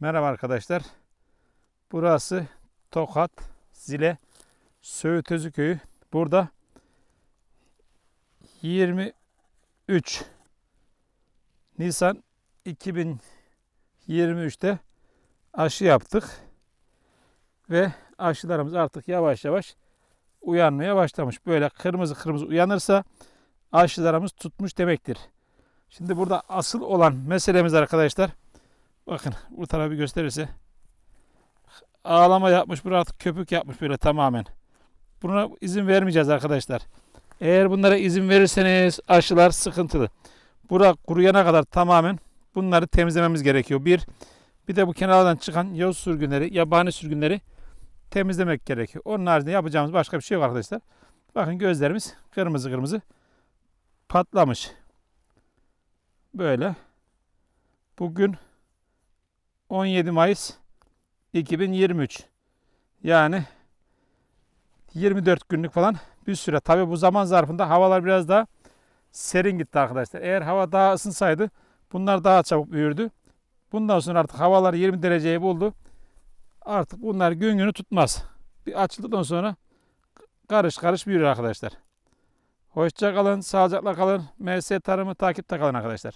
Merhaba arkadaşlar. Burası Tokat, Zile, Söğütözü köyü. Burada 23 Nisan 2023'te aşı yaptık. Ve aşılarımız artık yavaş yavaş uyanmaya başlamış. Böyle kırmızı kırmızı uyanırsa aşılarımız tutmuş demektir. Şimdi burada asıl olan meselemiz arkadaşlar Bakın bu tarafı gösterirse ağlama yapmış, artık köpük yapmış böyle tamamen. Buna izin vermeyeceğiz arkadaşlar. Eğer bunlara izin verirseniz aşılar sıkıntılı. Bura kuruyana kadar tamamen bunları temizlememiz gerekiyor. Bir, bir de bu kenardan çıkan yavuz sürgünleri, yabani sürgünleri temizlemek gerekiyor. Onun haricinde yapacağımız başka bir şey yok arkadaşlar. Bakın gözlerimiz kırmızı kırmızı patlamış. Böyle. Bugün 17 Mayıs 2023. Yani 24 günlük falan bir süre. Tabi bu zaman zarfında havalar biraz daha serin gitti arkadaşlar. Eğer hava daha ısınsaydı bunlar daha çabuk büyürdü. Bundan sonra artık havalar 20 dereceyi buldu. Artık bunlar gün günü tutmaz. Bir açıldıktan sonra karış karış büyür arkadaşlar. Hoşça kalın, sağlıcakla kalın. MS Tarımı takipte kalın arkadaşlar.